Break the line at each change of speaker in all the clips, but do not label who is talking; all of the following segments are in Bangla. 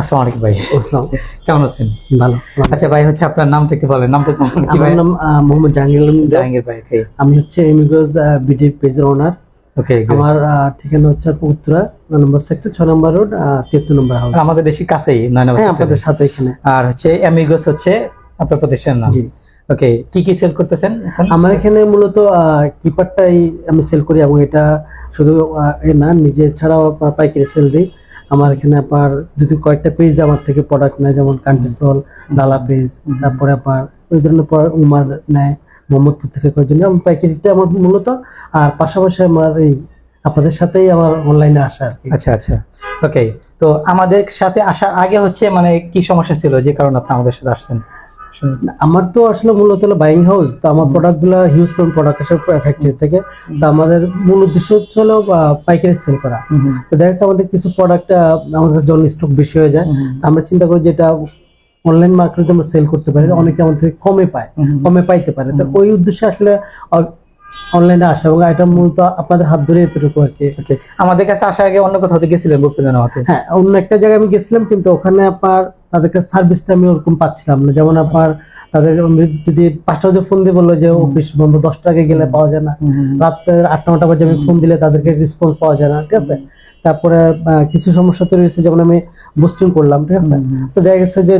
আসসালামু আলাইকুম ভাই।
আসসালাম।
কেমন আছেন?
ভালো
আচ্ছা ভাই হচ্ছে আপনার নামটা কি বলেন। নামটা কি ভাই?
নাম মোহাম্মদ জাহাঙ্গীর আলম
জাহাঙ্গীর ভাই
আমি হচ্ছে এমিগোজ বিডি পেজের ওনার
ওকে
আমার ঠিকানা হচ্ছে উত্তরা নয় নম্বর সেক্টর ছয় নম্বর রোড তিয়াত্তর নম্বর হাউস
আমাদের বেশি কাছেই নয় নম্বর
হ্যাঁ আপনাদের সাথে এখানে।
আর হচ্ছে হচ্ছে আপনার প্রতিষ্ঠানের নাম। ওকে কি কি সেল করতেছেন
আমার এখানে মূলত কিপারটাই আমি সেল করি এবং এটা শুধু না নিজে ছাড়াও পাইকারি সেল দিই। আমার এখানে আপনার যদি কয়েকটা পেজ আমার থেকে প্রোডাক্ট নেয়, যেমন কান্ট্রিসল ডালা পেজ তারপরে আপনার ওই ধরনের উমার নেয় মোহাম্মদপুর থেকে কয়েকজন আমার প্যাকেজটা আমার মূলত, আর পাশাপাশি আমার এই আপনাদের সাথেই আমার অনলাইনে আসা আর কি।
আচ্ছা আচ্ছা। ওকে তো আমাদের সাথে আসার আগে হচ্ছে মানে কি সমস্যা ছিল যে কারণে আপনি আমাদের সাথে আসছেন।
আমার তো আসলে মূলত হলো বাইং হাউস তো আমার প্রোডাক্টগুলো হিউজ প্রোডাক্ট আসে ফ্যাক্টরি থেকে। তো আমাদের মূল উদ্দেশ্য হচ্ছে হলো পাইকারি সেল করা। তো দেখা যাচ্ছে আমাদের কিছু প্রোডাক্ট আমাদের জল স্টক বেশি হয়ে যায় তো আমরা চিন্তা করি যেটা অনলাইন মার্কেটে আমরা সেল করতে পারি। অনেকে আমাদের কমে পায় কমে পাইতে পারে। তো ওই উদ্দেশ্যে আসলে অনলাইনে আসা এবং এটা মূলত আপনাদের হাত ধরে এতটুকু আর কি।
আমাদের কাছে আসার আগে অন্য কোথাও থেকে গেছিলেন বলছিলেন আমাকে।
হ্যাঁ অন্য একটা জায়গায় আমি গেছিলাম কিন্তু ওখানে আপনার তাদেরকে সার্ভিসটা আমি ওরকম পাচ্ছিলাম না। যেমন আপনার তাদের যদি পাঁচটা বাজে ফোন দিয়ে বলল যে অফিস বন্ধ দশটা আগে গেলে পাওয়া যায় না। রাত আটটা নটা বাজে আমি ফোন দিলে তাদেরকে রেসপন্স পাওয়া যায় না ঠিক আছে? তারপরে কিছু সমস্যা তৈরি হয়েছে যেমন আমি বুস্টিং করলাম ঠিক আছে? তো দেখা গেছে যে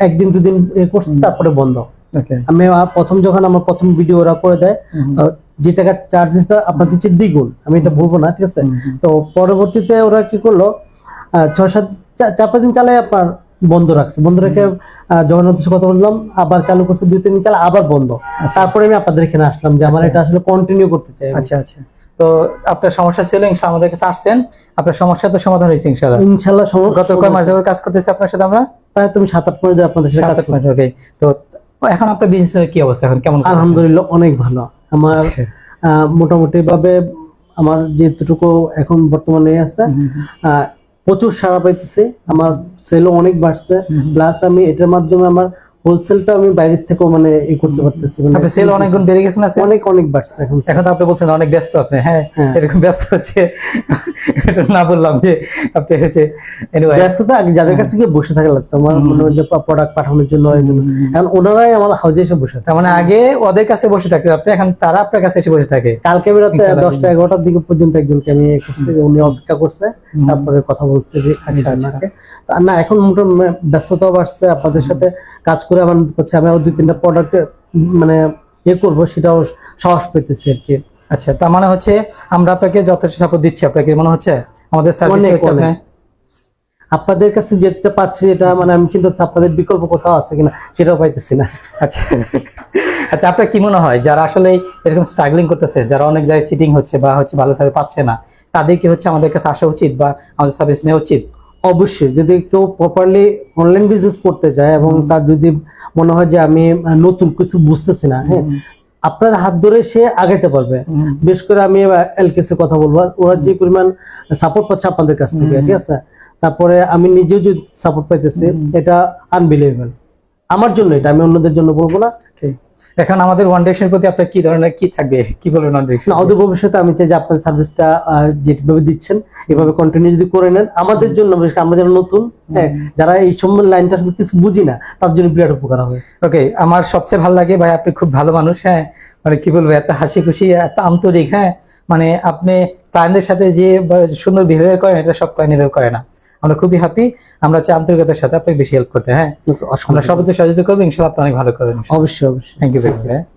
একদিন দুদিন করছে তারপরে বন্ধ। আমি প্রথম যখন আমার প্রথম ভিডিও ওরা করে দেয় যে টাকা চার্জেস আপনার দিচ্ছে দ্বিগুণ আমি এটা বলব না ঠিক আছে? তো পরবর্তীতে ওরা কি করল ছয় সাত চার পাঁচ দিন চালায় আপনার বন্ধ রাখছে। বন্ধ রেখে সাথে কথা বললাম আবার চালু করছে দুই তিন দিন চালা আবার বন্ধ।
আচ্ছা।
তারপরে আমি আপনাদের এখানে আসলাম যে আমার
আচ্ছা।
এটা আসলে কন্টিনিউ করতে চাই
আচ্ছা আচ্ছা। তো আপনার সমস্যা ছিল ইনশাআল্লাহ আমাদের কাছে আসছেন। আপনার সমস্যা তো সমাধান হয়েছে ইনশাআল্লাহ।
ইনশাল্লাহ সম-
গত কয় মাস যাবত কাজ করতেছি আপনার সাথে আমরা?
প্রায় তুমি সাত আট মাস ধরে আপনাদের সাথে কাজ
ওকে তো এখন আপনার বিজনেসের কি অবস্থা এখন? কেমন।
আলহামদুলিল্লাহ অনেক ভালো। আমার। আহ, মোটামুটি ভাবে আমার যেটুকু এখন বর্তমানে আছে আহ, প্রচুর সারা পাইতেছি। আমার সেলও অনেক বাড়ছে। প্লাস আমি এটার মাধ্যমে আমার হোলসেলটা আমি বাইরের থেকেও মানে ই করতে পারতেছি মানে
সেল অনেক গুণ বেড়ে গেছে না
অনেক অনেক বাড়ছে এখন
এখন তো আপনি বলছেন অনেক ব্যস্ত আপনি হ্যাঁ
হ্যাঁ।
এরকম ব্যস্ত হচ্ছে। এটা না বললাম যে আপনি হচ্ছে anyway,
ব্যস্ততা আগে যাদের কাছে গিয়ে বসে থাকা লাগতো আমার মনে হয় যে প্রোডাক্ট পাঠানোর জন্য। এখন ওনারাই আমার হাউজে এসে বসে থাকে।
মানে আগে ওদের কাছে বসে থাকতেন আপনি এখন তারা আপনার কাছে এসে বসে থাকে।
কালকে আমি রাতে
ইনশাআল্লাহ
দশটা এগারোটার দিকে পর্যন্ত একজনকে আমি করছি উনি অপেক্ষা করছে তারপরে কথা বলছে যে
আচ্ছা, আচ্ছা।
না এখন মোটামুটি ব্যস্ততাও বাড়ছে আপনাদের সাথে কাজ করে আমার হচ্ছে আমি দুই তিনটা প্রোডাক্ট মানে ইয়ে করব সেটাও সাহস পেতেছি আর কি।
আচ্ছা তার মানে হচ্ছে আমরা আপনাকে যথেষ্ট সাপোর্ট দিচ্ছি আপনাকে মনে হচ্ছে? আমাদের সার্ভিস।
আপনাদের কাছে যেটা পাচ্ছি এটা মানে আমি কিন্তু আপনাদের বিকল্প কোথাও আছে কিনা সেটাও পাইতেছি না।
আচ্ছা আচ্ছা আপনার কি মনে হয় যারা আসলে এরকম স্ট্রাগলিং করতেছে যারা অনেক জায়গায় চিটিং হচ্ছে বা হচ্ছে ভালো সার্ভিস পাচ্ছে না তাদের কি হচ্ছে আমাদের কাছে আসা উচিত বা আমাদের সার্ভিস নেওয়া উচিত?
অবশ্যই যদি কেউ প্রপারলি অনলাইন বিজনেস করতে চায় এবং তার যদি মনে হয় যে আমি নতুন কিছু বুঝতেছি না হ্যাঁ আপনার হাত ধরে সে আগাইতে পারবে। বিশেষ করে আমি এলকেসে কথা বলব ওরা যে পরিমাণ সাপোর্ট পাচ্ছে আপনাদের কাছ থেকে ঠিক আছে? তারপরে আমি নিজেও যদি সাপোর্ট পাইতেছি এটা আনবিলিভেবল আমার জন্য এটা আমি অন্যদের জন্য বলব না।
এখন আমাদের ওয়ান ডিরেকশনের প্রতি আপনার কি ধরনের কি থাকবে? কি বলবেন ওয়ান ডিরেকশন
অদূর ভবিষ্যতে আমি চাই যে আপনার সার্ভিসটা যেভাবে দিচ্ছেন এভাবে কন্টিনিউ যদি করে নেন আমাদের জন্য বিশেষ আমরা যারা নতুন হ্যাঁ যারা এই সময় লাইনটা কিছু বুঝি না তার জন্য বিরাট উপকার হবে।
ওকে আমার সবচেয়ে ভালো লাগে ভাই আপনি খুব ভালো মানুষ হ্যাঁ মানে কি বলব এত হাসি খুশি এত আন্তরিক হ্যাঁ মানে আপনি ক্লায়েন্টের সাথে যে সুন্দর বিহেভিয়ার করেন এটা সব ক্লায়েন্ট করে না। আমরা খুবই হ্যাপি আমরা চাই আন্তরিকতার সাথে আপনাকে বেশি হেল্প করতে হ্যাঁ? আমরা সর্বোচ্চ সহযোগিতা করব ইনশাল্লাহ আপনি অনেক ভালো করবেন
অবশ্যই অবশ্যই।
Thank you very much